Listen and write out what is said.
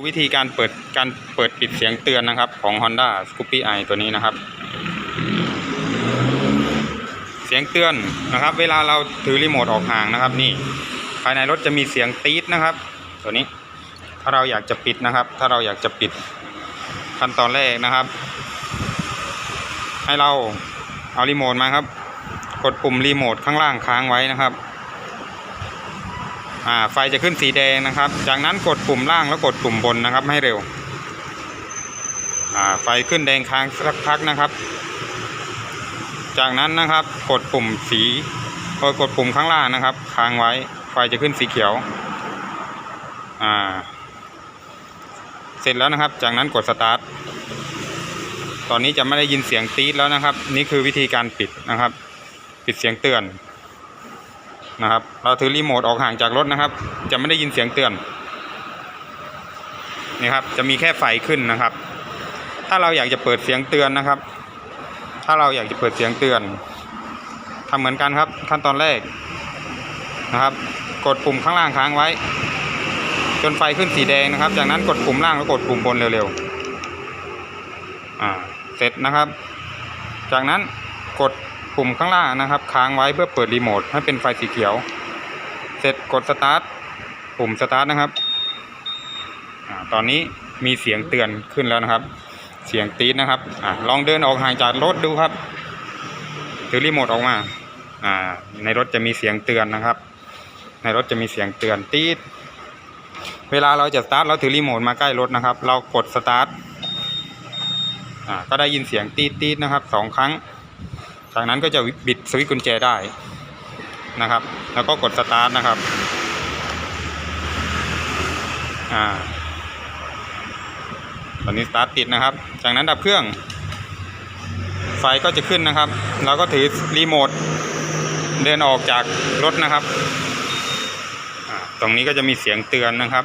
ูวิธีการเปิดการเปิดปิดเสียงเตือนนะครับ ของ Honda Scoopy i ตัวนี้นะครับ เสียงเตือนนะครับ เวลาเราถือรีโมทออกห่างนะครับ นี่ ภายในรถจะมีเสียงตี๊ดนะครับ ตัวนี้ ถ้าเราอยากจะปิดนะครับ ถ้าเราอยากจะปิดขั้นตอนแรกนะครับ ให้เราเอารีโมทมาครับ กดปุ่มรีโมทข้างล่างค้างไว้นะครับ ไฟจะขึ้นสีแดงนะครับ จากนั้นกดปุ่มล่างแล้วกดปุ่มบนนะครับให้เร็วไฟขึ้นแดงค้างสักพักนะครับ จากนั้นนะครับกดปุ่มสีเออกดปุ่มข้างล่างนะครับ ค้างไว้ไฟจะขึ้นสีเขียวเสร็จแล้วนะครับ จากนั้นกดสตาร์ทตอนนี้จะไม่ได้ยินเสียงตี๊ดแล้วนะครับ นี่คือวิธีการปิดนะครับ ปิดเสียงเตือน นะครับ เราถือรีโมทออกห่างจากรถนะครับ จะไม่ได้ยินเสียงเตือนนี่ครับ จะมีแค่ไฟขึ้นนะครับ ถ้าเราอยากจะเปิดเสียงเตือนนะครับ ถ้าเราอยากจะเปิดเสียงเตือนทำเหมือนกันครับขั้นตอนแรกนะครับ กดปุ่มข้างล่างค้างไว้ จนไฟขึ้นสีแดงนะครับ จากนั้นกดปุ่มล่างแล้วกดปุ่มบนเร็วๆอ่าเสร็จนะครับ จากนั้นกด ปุ่มข้างล่างนะครับค้างไว้เพื่อเปิดรีโมทให้เป็นไฟสีเขียว เสร็จกดสตาร์ทปุ่มสตาร์ทนะครับอตอนนี้มีเสียงเตือนขึ้นแล้วนะครับ เสียงตีดนะครับอลองเดินออกห่างจากรถดูครับถือรีโมทออกมาในรถจะมีเสียงเตือนนะครับ ในรถจะมีเสียงเตือนตีดเวลาเราจะสตาร์ทเราถือรีโมทมาใกล้รถนะครับ เรากดสตาร์ทก็ได้ยินเสียงตีดตีดนะครับสองครั้ง จากนั้นก็จะบิดสวิตช์กุญแจได้นะครับ แล้วก็กดสตาร์ทนะครับอ่าตอนนี้สตาร์ทติดนะครับ จากนั้นดับเครื่อง ไฟก็จะขึ้นนะครับ เราก็ถือรีโมทเดินออกจากรถนะครับอ่าตรงนี้ก็จะมีเสียงเตือนนะครับ